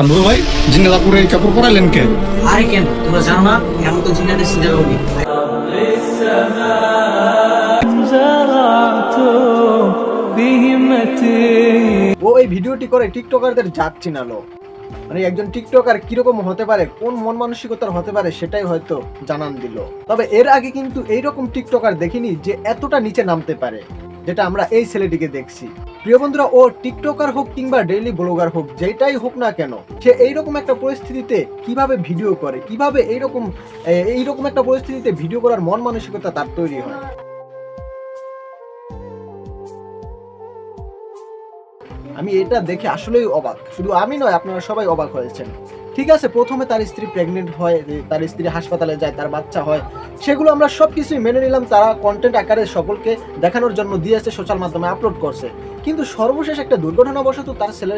কামরুল ভাই জিন্নালাপুরে এই কাপড় পরাইলেন কে? আরে কেন? তোমরা জানো না এমন তো জিনিয়ানের সিনিয়র হবি ও এই ভিডিওটি করে টিকটকারদের জাত চিনালো মানে একজন টিকটকার কীরকম হতে পারে কোন মন মানসিকতার হতে পারে সেটাই হয়তো জানান দিল। তবে এর আগে কিন্তু এইরকম টিকটকার দেখিনি যে এতটা নিচে নামতে পারে যেটা আমরা এই ছেলেটিকে দেখছি। প্রিয় বন্ধুরা, ও টিকটকার হোক কিংবা ডেইলি ব্লগার হোক, যেটাই হোক না কেন, সে এইরকম একটা পরিস্থিতিতে কীভাবে ভিডিও করে, কীভাবে এইরকম এইরকম একটা পরিস্থিতিতে ভিডিও করার মন মানসিকতা তার তৈরি হয়। আমি এটা দেখে আসলেই অবাক। শুধু আমি নয়, আপনারা সবাই অবাক হয়েছেন। ঠিক আছে, প্রথমে তার স্ত্রী প্রেগনেন্ট হয় তার স্ত্রী হাসপাতালে যায়, তার বাচ্চা হয়, সেগুলো আমরা সব কিছুই মেনে নিলাম, তারা কন্টেন্ট আকারে সকলকে দেখানোর জন্য দিয়েছে সোশ্যাল মাধ্যমে আপলোড করছে। কিন্তু সর্বশেষ একটা দুর্ঘটনাবশত তার ছেলে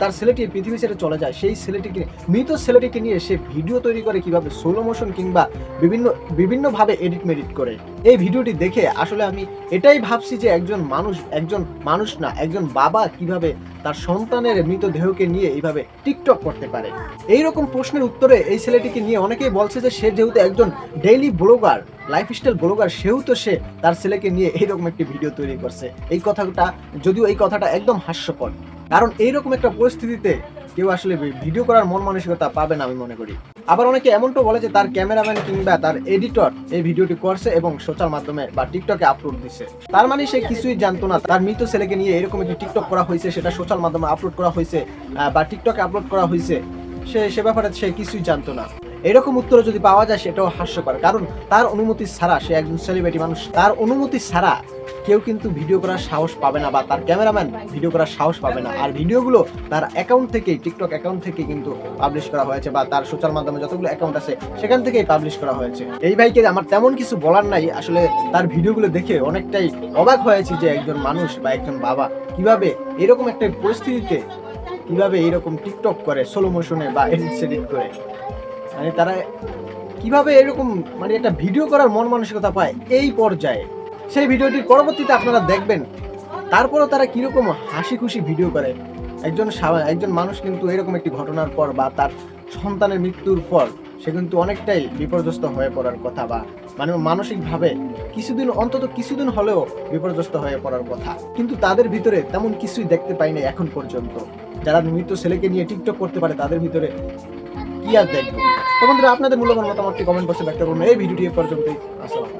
তার ছেলেটি পৃথিবী ছেড়ে চলে যায়। সেই ছেলেটিকে মৃত ছেলেটিকে নিয়ে সে ভিডিও তৈরি করে কীভাবে সোলো মোশন কিংবা বিভিন্ন, বিভিন্নভাবে এডিট মেডিট করে। এই ভিডিওটি দেখে আসলে আমি এটাই ভাবছি যে একজন মানুষ একজন মানুষ না, একজন বাবা কীভাবে তার সন্তানের মৃতদেহকে নিয়ে এইভাবে টিকটক করতে পারে। এই রকম প্রশ্নের উত্তরে এই ছেলেটিকে নিয়ে অনেকেই বলছে যে সে যেহেতু একজন ডেইলি ব্লগার লাইফস্টাইল ব্লগার সেও তো সে তার ছেলেকে নিয়ে এইরকম একটি ভিডিও তৈরি করছে। এই কথাটা, যদিও এই কথাটা একদম হাস্যকর। কারণ এইরকম একটা পরিস্থিতিতে কেউ আসলে ভিডিও করার মন মানসিকতা পাবে না আমি মনে করি। আবার অনেকে এমনটাও বলে যে তার ক্যামেরাম্যান কিংবা তার এডিটর এই ভিডিওটি করছে এবং সোশ্যাল মাধ্যমে বা টিকটকে আপলোড দিছে। তার মানে সে কিছুই জানতো না। তার মৃত ছেলেকে নিয়ে এরকম একটি টিকটক করা হয়েছে, সেটা সোশ্যাল মাধ্যমে আপলোড করা হয়েছে বা টিকটকে আপলোড করা হয়েছে, সে সে ব্যাপারে সে কিছুই জানতো না। এরকম উত্তর যদি পাওয়া যায় সেটাও হাস্যকর। কারণ তার অনুমতি ছাড়া সে একজন সেলিব্রিটি মানুষ। তার অনুমতি ছাড়া কেউ কিন্তু ভিডিও করার সাহস পাবে না বা তার ক্যামেরাম্যান ভিডিও করার সাহস পাবে না। আর ভিডিওগুলো তার অ্যাকাউন্ট থেকেই টিকটক অ্যাকাউন্ট থেকে কিন্তু পাবলিশ করা হয়েছে বা তার সোশ্যাল মাধ্যমে যতগুলো অ্যাকাউন্ট আছে, সেখান থেকেই পাবলিশ করা হয়েছে। এই ভাইকে আমার তেমন কিছু বলার নাই, আসলে তার ভিডিওগুলো দেখে অনেকটাই অবাক হয়েছি যে একজন মানুষ বা একজন বাবা কীভাবে এরকম একটা পরিস্থিতিতে, কীভাবে এরকম টিকটক করে সোলো মোশনে বা এডিট সেডিট করে। মানে তারা কীভাবে এরকম মানে একটা ভিডিও করার মন মানসিকতা পায় এই পর্যায়ে। সেই ভিডিওটি পরবর্তীতে আপনারা দেখবেন। তারপরও তারা কীরকম হাসি খুশি ভিডিও করে। একজন একজন মানুষ কিন্তু এরকম একটি ঘটনার পর বা তার সন্তানের মৃত্যুর পর সে কিন্তু অনেকটাই বিপর্যস্ত হয়ে পড়ার কথা বা মানে মানসিকভাবে কিছুদিন, অন্তত কিছুদিন হলেও বিপর্যস্ত হয়ে পড়ার কথা। কিন্তু তাদের ভিতরে তেমন কিছুই দেখতে পাই না এখন পর্যন্ত। যারা মৃত ছেলেকে নিয়ে টিকটক করতে পারে, তাদের ভিতরে কি আর দেখব? তো বন্ধুরা, আপনাদের মূল্যবান মতামতটি কমেন্ট বক্সে ব্যক্ত করুন। এই ভিডিওটি পর্যন্তই। আসসালাম